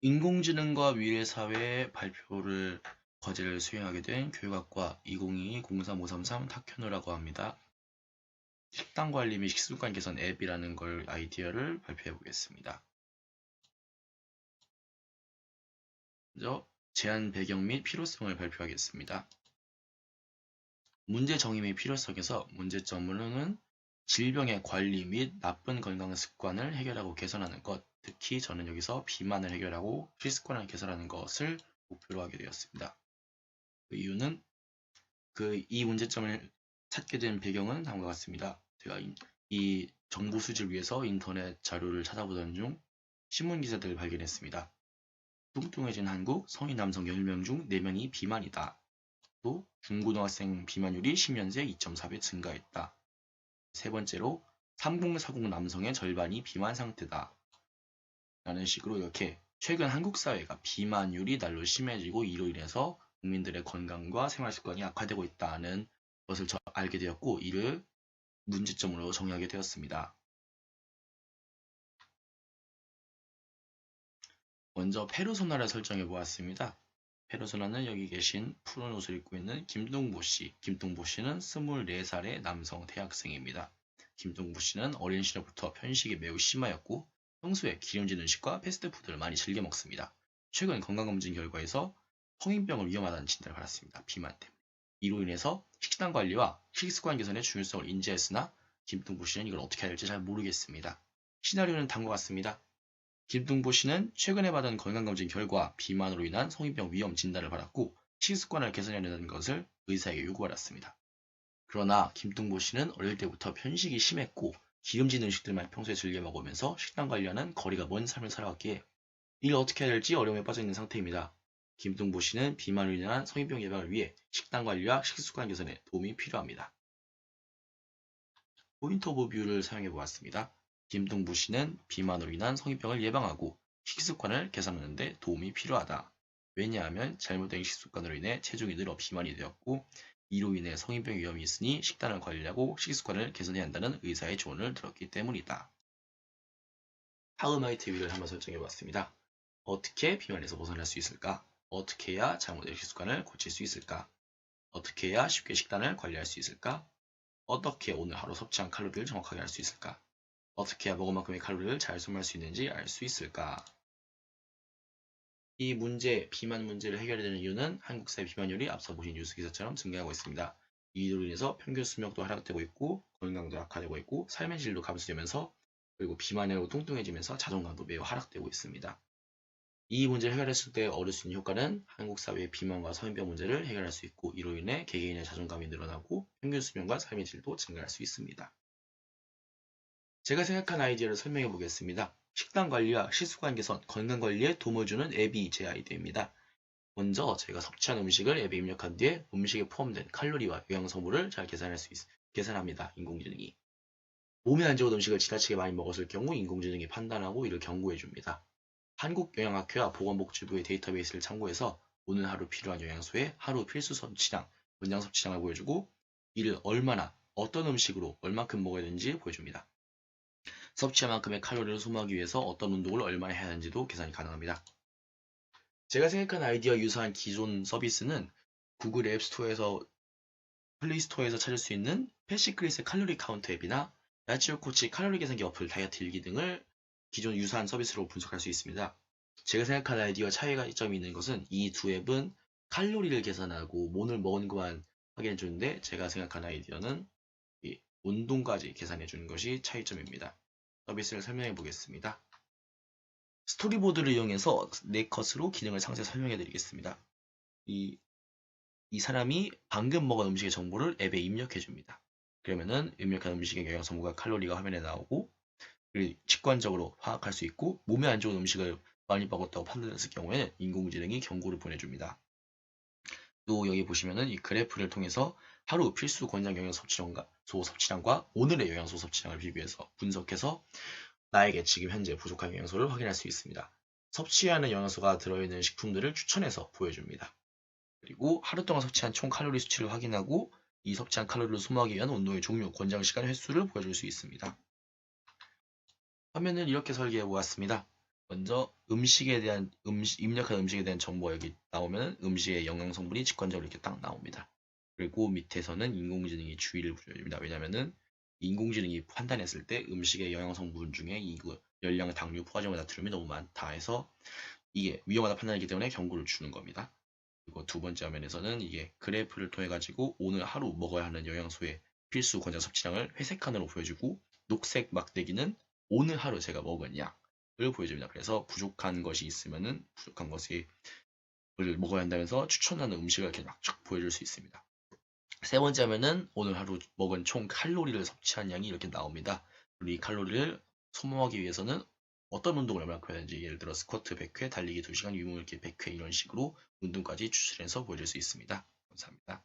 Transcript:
인공지능과 미래사회 발표를 과제를 수행하게 된 교육학과 2022-03533 탁현우라고 합니다. 식단 관리 및 식습관 개선 앱이라는 걸 아이디어를 발표해 보겠습니다. 먼저 제한 배경 및 필요성을 발표하겠습니다. 문제 정의 및 필요성에서 문제점으로는 질병의 관리 및 나쁜 건강 습관을 해결하고 개선하는 것, 특히 저는 여기서 비만을 해결하고 식습관을 개선하는 것을 목표로 하게 되었습니다. 그 이유는 그 이 문제점을 찾게 된 배경은 다음과 같습니다. 제가 이, 이 정보 수집을 위해서 인터넷 자료를 찾아보던 중 신문 기사들을 발견했습니다. 뚱뚱해진 한국 성인 남성 10명 중 4명이 비만이다. 또 중고등학생 비만율이 10년 새 2.4배 증가했다. 세 번째로 3040 남성의 절반이 비만 상태다. 라는 식으로 이렇게 최근 한국 사회가 비만율이 날로 심해지고 이로 인해서 국민들의 건강과 생활 습관이 악화되고 있다는 것을 알게 되었고 이를 문제점으로 정의하게 되었습니다. 먼저 페르소나를 설정해 보았습니다. 페르소나는 여기 계신 푸른 옷을 입고 있는 김동보 씨. 김동보 씨는 24살의 남성 대학생입니다. 김동보 씨는 어린 시절부터 편식이 매우 심하였고 평소에 기름진 음식과 패스트푸드를 많이 즐겨 먹습니다. 최근 건강검진 결과에서 성인병을 위험하다는 진단을 받았습니다. 비만 때문에. 이로 인해서 식단 관리와 식습관 개선의 중요성을 인지했으나 김동보 씨는 이걸 어떻게 할지 잘 모르겠습니다. 시나리오는 다음과 같습니다. 김동보 씨는 최근에 받은 건강검진 결과 비만으로 인한 성인병 위험 진단을 받았고 식습관을 개선해야 한다는 것을 의사에게 요구받았습니다. 그러나 김동보 씨는 어릴 때부터 편식이 심했고 기름진 음식들만 평소에 즐겨 먹으면서 식단 관리와는 거리가 먼 삶을 살아왔기에 이를 어떻게 해야 될지 어려움에 빠져 있는 상태입니다. 김동보 씨는 비만으로 인한 성인병 예방을 위해 식단 관리와 식습관 개선에 도움이 필요합니다. 포인트 오브 뷰를 사용해 보았습니다. 김동부 씨는 비만으로 인한 성인병을 예방하고 식습관을 개선하는 데 도움이 필요하다. 왜냐하면 잘못된 식습관으로 인해 체중이 늘어 비만이 되었고 이로 인해 성인병 위험이 있으니 식단을 관리하고 식습관을 개선해야 한다는 의사의 조언을 들었기 때문이다. 하우마이 TV를 한번 설정해 봤습니다. 어떻게 비만에서 벗어날 수 있을까? 어떻게 해야 잘못된 식습관을 고칠 수 있을까? 어떻게 해야 쉽게 식단을 관리할 수 있을까? 어떻게 오늘 하루 섭취한 칼로리를 정확하게 알 수 있을까? 어떻게 해야 먹은 만큼의 칼로리를 잘 소모할 수 있는지 알 수 있을까? 이 문제, 비만 문제를 해결해야 되는 이유는 한국 사회 비만율이 앞서 보신 뉴스 기사처럼 증가하고 있습니다. 이로 인해서 평균 수명도 하락되고 있고 건강도 악화되고 있고 삶의 질도 감소되면서 그리고 비만으로 뚱뚱해지면서 자존감도 매우 하락되고 있습니다. 이 문제를 해결했을 때 얻을 수 있는 효과는 한국 사회의 비만과 성인병 문제를 해결할 수 있고 이로 인해 개개인의 자존감이 늘어나고 평균 수명과 삶의 질도 증가할 수 있습니다. 제가 생각한 아이디어를 설명해 보겠습니다. 식단 관리와 식습관 개선, 건강 관리에 도움을 주는 앱이 제 아이디어입니다. 먼저 제가 섭취한 음식을 앱에 입력한 뒤에 음식에 포함된 칼로리와 영양소물을 잘 계산할 수 있, 계산합니다. 인공지능이. 몸에 안 좋은 음식을 지나치게 많이 먹었을 경우 인공지능이 판단하고 이를 경고해 줍니다. 한국영양학회와 보건복지부의 데이터베이스를 참고해서 오늘 하루 필요한 영양소의 하루 필수 섭취량, 원장 섭취량을 보여주고 이를 얼마나 어떤 음식으로 얼만큼 먹어야 되는지 보여줍니다. 섭취한 만큼의 칼로리를 소모하기 위해서 어떤 운동을 얼마나 해야 하는지도 계산이 가능합니다. 제가 생각한 아이디어 유사한 기존 서비스는 구글 앱스토어에서 플레이스토어에서 찾을 수 있는 패시크리스의 칼로리 카운터 앱이나 야치오 코치 칼로리 계산기 어플 다이어트 일기 등을 기존 유사한 서비스로 분석할 수 있습니다. 제가 생각한 아이디어 차이가 점이 있는 것은 이 두 앱은 칼로리를 계산하고 오늘 먹은 것만 확인해 주는데 제가 생각한 아이디어는 운동까지 계산해 주는 것이 차이점입니다. 서비스를 설명해 보겠습니다. 스토리보드를 이용해서 네 컷으로 기능을 상세히 설명해 드리겠습니다. 이, 이 사람이 방금 먹은 음식의 정보를 앱에 입력해 줍니다. 그러면은 입력한 음식의 영양소모가 칼로리가 화면에 나오고 직관적으로 파악할 수 있고 몸에 안 좋은 음식을 많이 먹었다고 판단했을 경우에는 인공지능이 경고를 보내줍니다. 또 여기 보시면은 이 그래프를 통해서 하루 필수 권장 영양소 섭취량과 소 섭취량과 오늘의 영양소 섭취량을 비교해서 분석해서 나에게 지금 현재 부족한 영양소를 확인할 수 있습니다. 섭취하는 영양소가 들어있는 식품들을 추천해서 보여줍니다. 그리고 하루 동안 섭취한 총 칼로리 수치를 확인하고 이 섭취한 칼로리를 소모하기 위한 운동의 종류, 권장 시간 횟수를 보여줄 수 있습니다. 화면을 이렇게 설계해 보았습니다. 먼저 음식에 대한 음식 입력한 음식에 대한 정보가 여기 나오면 음식의 영양 성분이 직관적으로 이렇게 딱 나옵니다. 그리고 밑에서는 인공지능이 주의를 부여줍니다. 왜냐면은 인공지능이 판단했을 때 음식의 영양 성분 중에 이거 열량, 당류, 포화지물, 나트륨이 너무 많다 해서 이게 위험하다 판단이기 때문에 경고를 주는 겁니다. 그리고 두 번째 화면에서는 이게 그래프를 통해 가지고 오늘 하루 먹어야 하는 영양소의 필수 권장 섭취량을 회색 칸으로 보여주고 녹색 막대기는 오늘 하루 제가 먹은 양을 보여줍니다. 그래서 부족한 것이 있으면은 부족한 것을 먹어야 한다면서 추천하는 음식을 이렇게 막쫙 보여줄 수 있습니다. 세 번째 화면은 오늘 하루 먹은 총 칼로리를 섭취한 양이 이렇게 나옵니다. 이 칼로리를 소모하기 위해서는 어떤 운동을 얼마나 해야 되는지 예를 들어 스쿼트 100회, 달리기 2시간, 유무일기 100회 이런 식으로 운동까지 추출해서 보여줄 수 있습니다. 감사합니다.